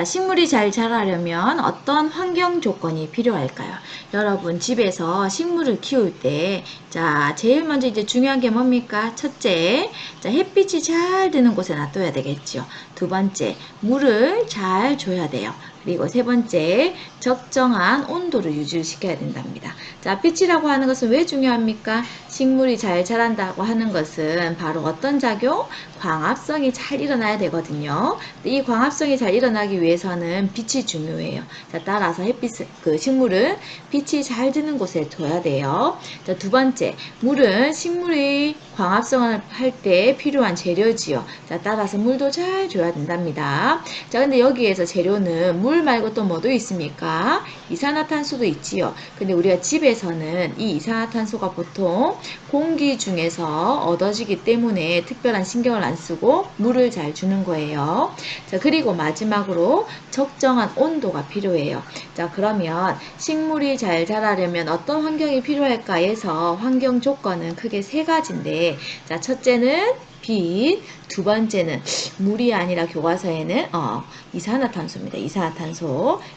자, 식물이 잘 자라려면 어떤 환경 조건이 필요할까요? 여러분, 집에서 식물을 키울 때, 자, 제일 먼저 이제 중요한 게 뭡니까? 첫째, 자, 햇빛이 잘 드는 곳에 놔둬야 되겠죠. 두 번째, 물을 잘 줘야 돼요. 그리고 세 번째, 적정한 온도를 유지시켜야 된답니다. 자, 빛이라고 하는 것은 왜 중요합니까? 식물이 잘 자란다고 하는 것은 바로 어떤 작용? 광합성이 잘 일어나야 되거든요. 이 광합성이 잘 일어나기 위해서는 빛이 중요해요. 자, 따라서 햇빛, 그 식물은 빛이 잘 드는 곳에 둬야 돼요. 자, 두 번째, 물은 식물이 광합성을 할 때 필요한 재료지요. 자, 따라서 물도 잘 줘야 된답니다. 자, 근데 여기에서 재료는 물 말고 또 뭐도 있습니까? 이산화탄소도 있지요. 근데 우리가 집에서는 이 이산화탄소가 보통 공기 중에서 얻어지기 때문에 특별한 신경을 안 쓰고 물을 잘 주는 거예요. 자, 그리고 마지막으로 적정한 온도가 필요해요. 자, 그러면 식물이 잘 자라려면 어떤 환경이 필요할까 해서 환경 조건은 크게 세 가지인데, 자, 첫째는 빛, 두 번째는 물이 아니라 교과서에는 어, 이산화탄소입니다. 이산화탄소.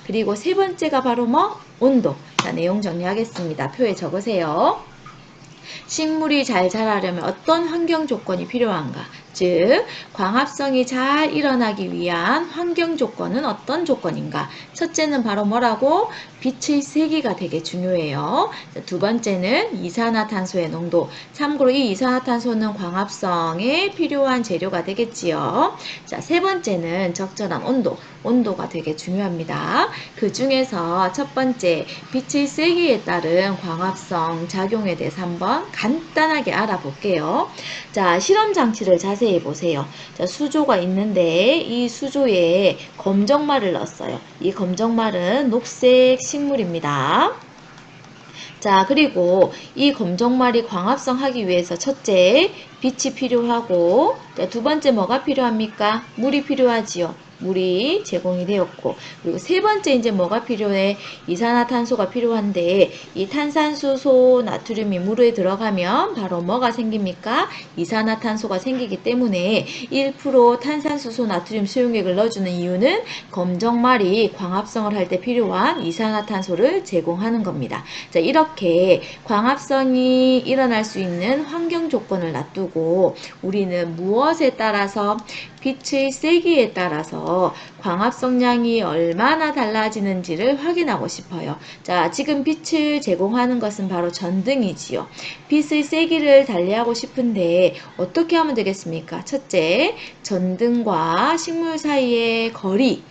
그리고 세 번째가 바로 뭐? 온도. 자, 내용 정리하겠습니다. 표에 적으세요. 식물이 잘 자라려면 어떤 환경 조건이 필요한가? 즉, 광합성이 잘 일어나기 위한 환경 조건은 어떤 조건인가? 첫째는 바로 뭐라고? 빛의 세기가 되게 중요해요. 자, 두 번째는 이산화탄소의 농도. 참고로 이 이산화탄소는 광합성에 필요한 재료가 되겠지요. 자, 세 번째는 적절한 온도. 온도가 되게 중요합니다. 그 중에서 첫 번째, 빛의 세기에 따른 광합성 작용에 대해서 한번 간단하게 알아볼게요. 자, 실험 장치를 자세히 보세요. 자, 수조가 있는데 이 수조에 검정말을 넣었어요. 이 검정말은 녹색 식물입니다. 자, 그리고 이 검정말이 광합성 하기 위해서 첫째, 빛이 필요하고, 자, 두 번째 뭐가 필요합니까? 물이 필요하지요. 물이 제공이 되었고, 그리고 세 번째 이제 뭐가 필요해? 이산화탄소가 필요한데, 이 탄산수소, 나트륨이 물에 들어가면 바로 뭐가 생깁니까? 이산화탄소가 생기기 때문에 1% 탄산수소, 나트륨 수용액을 넣어주는 이유는 검정말이 광합성을 할 때 필요한 이산화탄소를 제공하는 겁니다. 자, 이렇게 광합성이 일어날 수 있는 환경 조건을 놔두고 우리는 무엇에 따라서 빛의 세기에 따라서 광합 성량이 얼마나 달라지는지를 확인하고 싶어요. 자, 지금 빛을 제공하는 것은 바로 전등이지요. 빛의 세기를 달리하고 싶은데 어떻게 하면 되겠습니까? 첫째, 전등과 식물 사이의 거리를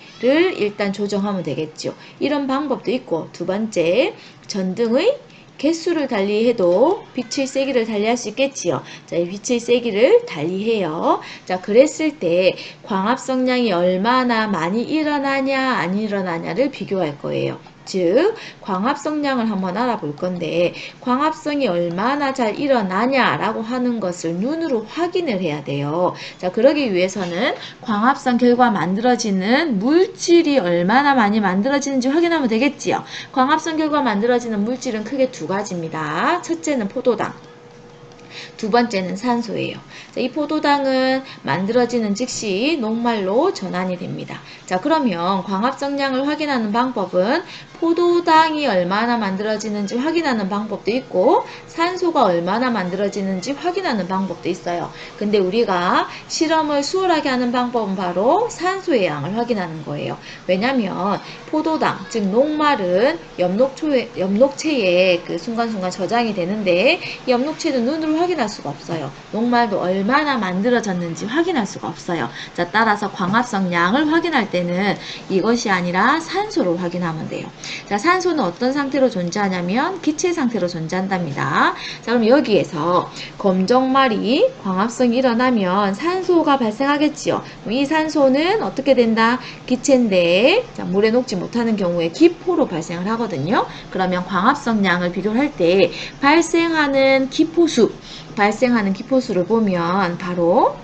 일단 조정하면 되겠죠. 이런 방법도 있고 두 번째, 전등의 개수를 달리해도 빛의 세기를 달리할 수 있겠지요. 자, 이 빛의 세기를 달리해요. 자, 그랬을 때 광합성량이 얼마나 많이 일어나냐, 안 일어나냐를 비교할 거예요. 즉, 광합성량을 한번 알아볼 건데, 광합성이 얼마나 잘 일어나냐라고 하는 것을 눈으로 확인을 해야 돼요. 자, 그러기 위해서는 광합성 결과 만들어지는 물질이 얼마나 많이 만들어지는지 확인하면 되겠지요. 광합성 결과 만들어지는 물질은 크게 두 가지입니다. 첫째는 포도당. 두 번째는 산소예요. 자, 이 포도당은 만들어지는 즉시 녹말로 전환이 됩니다. 자, 그러면 광합 성량을 확인하는 방법은 포도당이 얼마나 만들어지는지 확인하는 방법도 있고 산소가 얼마나 만들어지는지 확인하는 방법도 있어요. 근데 우리가 실험을 수월하게 하는 방법은 바로 산소의 양을 확인하는 거예요. 왜냐면 포도당, 즉 녹말은 엽록초에, 엽록체에 그 순간순간 저장이 되는데 이 엽록체는 눈으로 확인할 수가 없어요. 녹말도 얼마나 만들어졌는지 확인할 수가 없어요. 자, 따라서 광합성 양을 확인할 때는 이것이 아니라 산소로 확인하면 돼요. 자, 산소는 어떤 상태로 존재하냐면 기체 상태로 존재한답니다. 자, 그럼 여기에서 검정말이 광합성이 일어나면 산소가 발생하겠지요. 이 산소는 어떻게 된다? 기체인데 자, 물에 녹지 못하는 경우에 기포로 발생을 하거든요. 그러면 광합성량을 비교할 때 발생하는 기포수, 발생하는 기포수를 보면 바로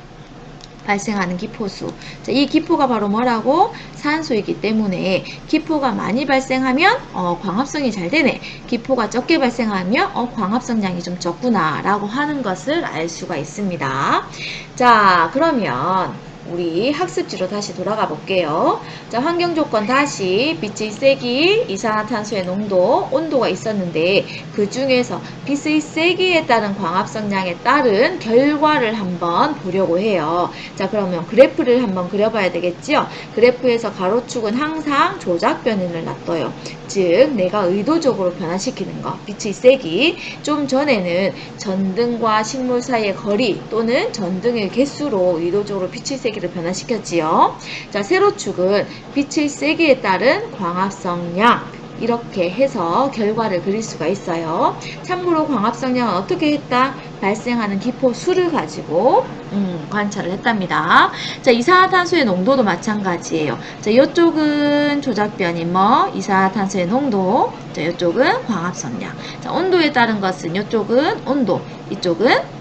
발생하는 기포수. 자, 이 기포가 바로 뭐라고? 산소이기 때문에 기포가 많이 발생하면 어, 광합성이 잘 되네. 기포가 적게 발생하면 어, 광합성량이 좀 적구나 라고 하는 것을 알 수가 있습니다. 자, 그러면 우리 학습지로 다시 돌아가 볼게요. 자, 환경 조건 다시 빛의 세기, 이산화탄소의 농도, 온도가 있었는데 그 중에서 빛의 세기에 따른 광합성량에 따른 결과를 한번 보려고 해요. 자, 그러면 그래프를 한번 그려봐야 되겠지요? 그래프에서 가로축은 항상 조작 변인을 놔둬요. 즉, 내가 의도적으로 변화시키는 거, 빛의 세기. 좀 전에는 전등과 식물 사이의 거리 또는 전등의 개수로 의도적으로 빛의 세기 를 변화시켰지요. 자, 세로축은 빛의 세기에 따른 광합성량. 이렇게 해서 결과를 그릴 수가 있어요. 참고로 광합성량은 어떻게 했다? 발생하는 기포 수를 가지고 음, 관찰을 했답니다. 자, 이산화탄소의 농도도 마찬가지예요. 자, 이쪽은 조작변이 뭐 이산화탄소의 농도, 자, 이쪽은 광합성량. 자, 온도에 따른 것은 이쪽은 온도, 이쪽은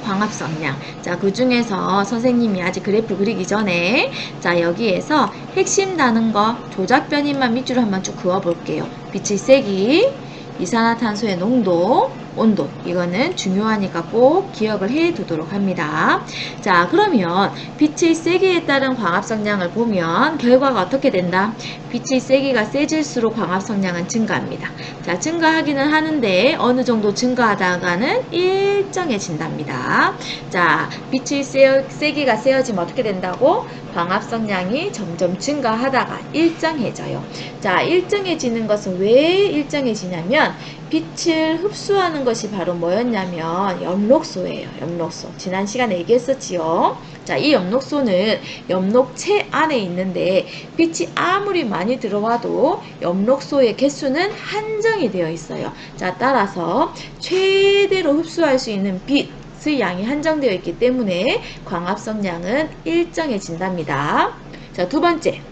광합성량. 자, 그 중에서 선생님이 아직 그래프 그리기 전에 자, 여기에서 핵심 다는 거 조작 변인만 밑줄을 한번 쭉 그어 볼게요. 빛의 세기, 이산화탄소의 농도, 온도. 이거는 중요하니까 꼭 기억을 해 두도록 합니다. 자, 그러면 빛의 세기에 따른 광합성량을 보면 결과가 어떻게 된다? 빛의 세기가 세질수록 광합성량은 증가합니다. 자, 증가하기는 하는데 어느 정도 증가하다가는 일정해진답니다. 자, 빛의 세, 세기가 세어지면 어떻게 된다고? 광합성량이 점점 증가하다가 일정해져요. 자, 일정해지는 것은 왜 일정해지냐면 빛을 흡수하는 것이 바로 뭐였냐면 엽록소예요. 엽록소. 지난 시간에 얘기했었지요. 자, 이 엽록소는 엽록체 안에 있는데 빛이 아무리 많이 들어와도 엽록소의 개수는 한정이 되어 있어요. 자, 따라서 최대로 흡수할 수 있는 빛 의 양이 한정되어 있기 때문에 광합성량은 일정해진답니다. 자, 두 번째.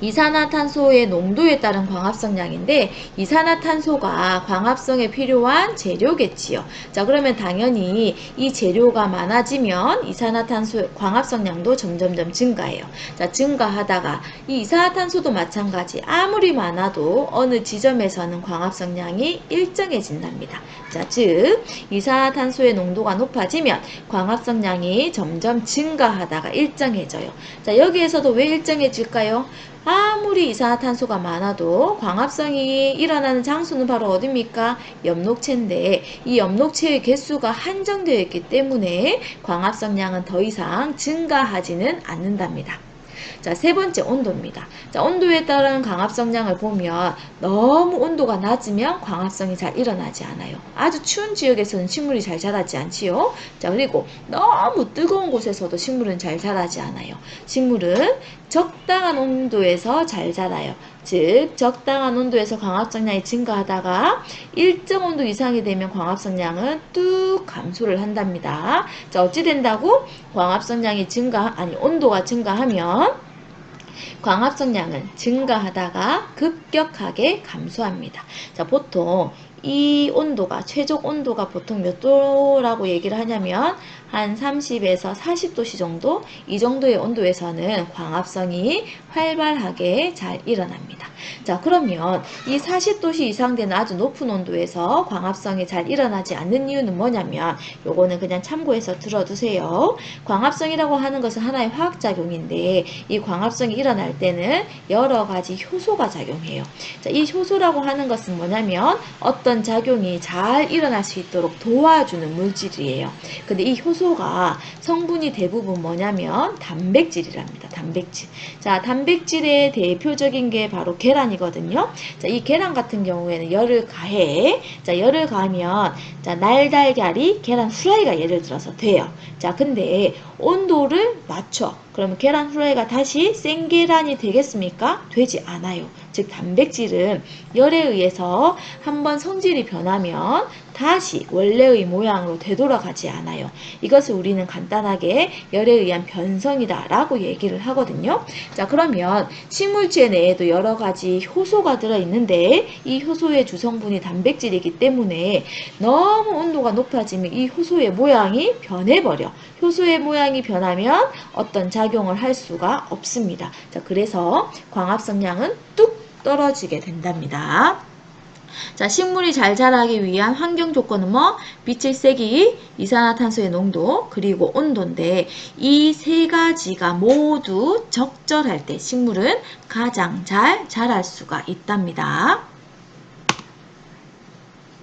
이산화탄소의 농도에 따른 광합성량인데 이산화탄소가 광합성에 필요한 재료겠지요. 자 그러면 당연히 이 재료가 많아지면 이산화탄소 광합성량도 점점점 증가해요. 자 증가하다가 이 이산화탄소도 마찬가지 아무리 많아도 어느 지점에서는 광합성량이 일정해진답니다. 자 즉 이산화탄소의 농도가 높아지면 광합성량이 점점 증가하다가 일정해져요. 자 여기에서도 왜 일정해질까요? 아무리 이산화탄소가 많아도 광합성이 일어나는 장소는 바로 어디입니까? 엽록체인데 이 엽록체의 개수가 한정되어 있기 때문에 광합성량은 더 이상 증가하지는 않는답니다. 자, 세 번째 온도입니다. 자, 온도에 따른 광합성량을 보면 너무 온도가 낮으면 광합성이 잘 일어나지 않아요. 아주 추운 지역에서는 식물이 잘 자라지 않지요. 자, 그리고 너무 뜨거운 곳에서도 식물은 잘 자라지 않아요. 식물은 적당한 온도에서 잘 자라요. 즉, 적당한 온도에서 광합성량이 증가하다가 일정 온도 이상이 되면 광합성량은 뚝 감소를 한답니다. 자, 어찌 된다고? 광합성량이 증가, 아니, 온도가 증가하면 광합성량은 증가하다가 급격하게 감소합니다. 자, 보통 이 온도가 최적 온도가 보통 몇 도라고 얘기를 하냐면 한 30에서 40도씨 정도 이 정도의 온도에서는 광합성이 활발하게 잘 일어납니다. 자 그러면 이 40도씨 이상 되는 아주 높은 온도에서 광합성이 잘 일어나지 않는 이유는 뭐냐면 요거는 그냥 참고해서 들어두세요. 광합성이라고 하는 것은 하나의 화학작용인데 이 광합성이 일어날 때는 여러 가지 효소가 작용해요. 자, 이 효소라고 하는 것은 뭐냐면 어떤 작용이 잘 일어날 수 있도록 도와주는 물질이에요. 근데 이 효소가 성분이 대부분 뭐냐면 단백질이랍니다. 단백질. 자, 단백질의 대표적인 게 바로 계란이거든요. 자, 이 계란 같은 경우에는 열을 가해. 자, 열을 가하면 자, 날달걀이 계란 후라이가 예를 들어서 돼요. 자, 근데 온도를 맞춰. 그러면 계란 후라이가 다시 생계란이 되겠습니까? 되지 않아요. 즉 단백질은 열에 의해서 한번 성질이 변하면 다시 원래의 모양으로 되돌아가지 않아요. 이것을 우리는 간단하게 열에 의한 변성이다 라고 얘기를 하거든요. 자, 그러면 식물체 내에도 여러 가지 효소가 들어있는데 이 효소의 주성분이 단백질이기 때문에 너무 온도가 높아지면 이 효소의 모양이 변해버려. 효소의 모양이 변하면 어떤 작용을 할 수가 없습니다. 자, 그래서 광합성량은 뚝 떨어지게 된답니다. 자, 식물이 잘 자라기 위한 환경 조건은 뭐? 빛의 세기, 이산화탄소의 농도, 그리고 온도인데 이 세 가지가 모두 적절할 때 식물은 가장 잘 자랄 수가 있답니다.